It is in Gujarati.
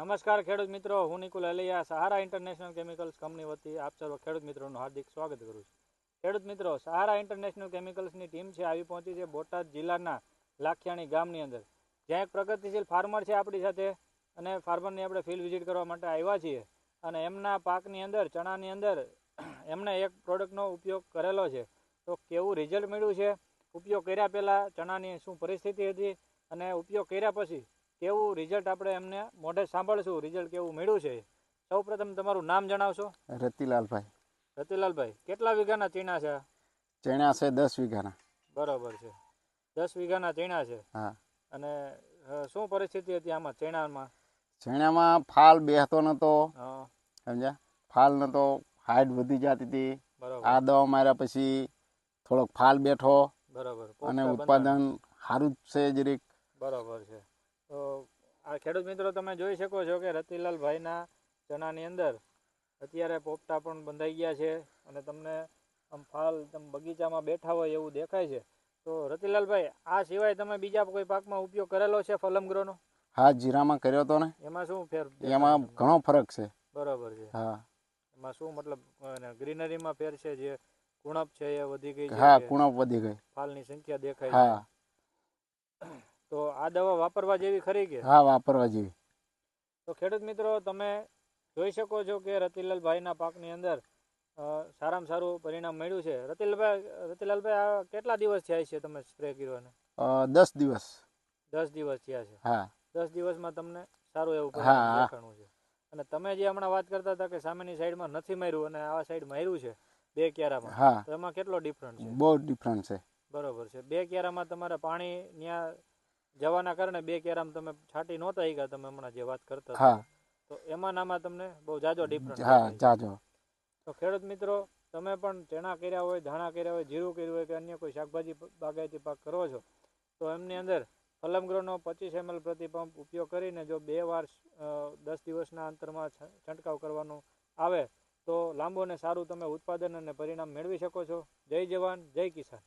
નમસ્કાર ખેડૂત મિત્રો, હું Nikul Aliya, Sahara international chemicals company વતી આપ સર્વ ખેડૂત મિત્રોનું હાર્દિક સ્વાગત કરું છું. ખેડૂત મિત્રો, સહારા ઇન્ટરનેશનલ કેમિકલ્સની ટીમ છે, આવી પહોંચી છે બોટાદ જિલ્લાના લાખિયાણી ગામની અંદર. જ્યાં એક પ્રગતિશીલ ફાર્મર છે આપણી સાથે અને ફાર્મરની આપણે ફિલ્ડ વિઝિટ કરવા માટે આવ્યા છીએ. અને એમના પાકની અંદર, ચણાની અંદર, એમણે એક પ્રોડક્ટનો ઉપયોગ કરેલો છે. તો કેવું રિઝલ્ટ મળ્યું છે? ઉપયોગ કર્યા પહેલાં ચણાની શું પરિસ્થિતિ હતી? અને ઉપયોગ કર્યા પછી કેવું રિઝલ્ટ આપણે એમને મોઢે સાંભળશું? રિઝલ્ટ કેવું મળ્યું છે? સૌ પ્રથમ તમારું નામ જણાવશો? રતિલાલભાઈ. રતિલાલભાઈ કેટલા વીઘાના ચીણા છે? ચીણા છે દસ વીઘાના. બરોબર છે. દસ વીઘાના ચીણા છે? હા. અને શું પરિસ્થિતિ હતી આમાં ચીણામાં? ચણ્યામાં ફાલ બેહતો નતો સમજ્યા? ફાલ નતો હાઈટ વધી જતી હતી. બરોબર. આ દવા માર્યા પછી થોડોક ફાલ બેઠો બરોબર. અને ઉત્પાદન સારું છે જરીક. બરોબર છે. તો આ ખેડૂત મિત્રો તમે જોઈ શકો છો કે રતિલાલભાઈના ચણાની અંદર અત્યારે પોપટા પણ બંધાઈ ગયા છે અને તમને આમ ફાલ તમે બગીચામાં બેઠા હોય એવું દેખાય છે. તો રતિલાલભાઈ આ સિવાય તમે બીજા કોઈ પાકમાં ઉપયોગ કરેલો છે ફલમગ્રોનો હા જીરામાં કર્યો તો ને? એમાં શું ફેર એમાં ઘણો ફરક છે. બરોબર છે. હા. એમાં શું મતલબ ગ્રીનરીમાં ફેર છે જે કુણપ છે એ વધી ગઈ છે હા કુણપ વધી ગઈ. ફાલની સંખ્યા દેખાય હા. છે તો આ દવા વાપરવા જેવી ખરી કે? હા વાપરવા જેવી. તો ખેડૂત મિત્રો તમે જોઈ શકો છો કે રતિલાલભાઈના પાકની અંદર સારામાં સારું પરિણામ મળ્યું છે. રતિલાલભાઈ રતિલાલભાઈ આ કેટલા દિવસ થયા છે તમે સ્પ્રે કર્યો ને દસ દિવસ. દસ દિવસ થયા છે. હા. દસ દિવસમાં તમને સારું એવું. દેખાણું છે. અને તમે જે હમણાં વાત કરતા હતા કે સામેની સાઈડમાં નથી માર્યું અને આ સાઈડ માર્યું છે બે ક્યારામાં હા. તો એમાં કેટલો ડિફરન્સ છે? બહુ ડિફરન્સ છે. બરોબર છે. બે ક્યારામાં તમારે પાણી ત્યાં જવાના કારણે બે કેરામ તમે છાટી નહોતા ગયા તમે હમણાં જે વાત કરતા હતા. હા. તો એમાં નામાં તમને બહુ જાજો ડિફરન્સ હા જાજો. તો ખેડૂત મિત્રો તમે પણ ચણા કર્યા હોય ધાણા કર્યા હોય જીરું કર્યું હોય કે અન્ય કોઈ શાકભાજી બાગાયતી પાક કરો છો તો એમની અંદર ફલમગ્રોનો પચીસ એમએલ પ્રતિ પંપ ઉપયોગ કરીને જો બે વાર દસ દિવસના અંતરમાં છંટકાવ કરવાનો આવે તો લાંબુ અને સારું તમે ઉત્પાદન અને પરિણામ મેળવી શકો છો. જય જવાન જય કિસાન.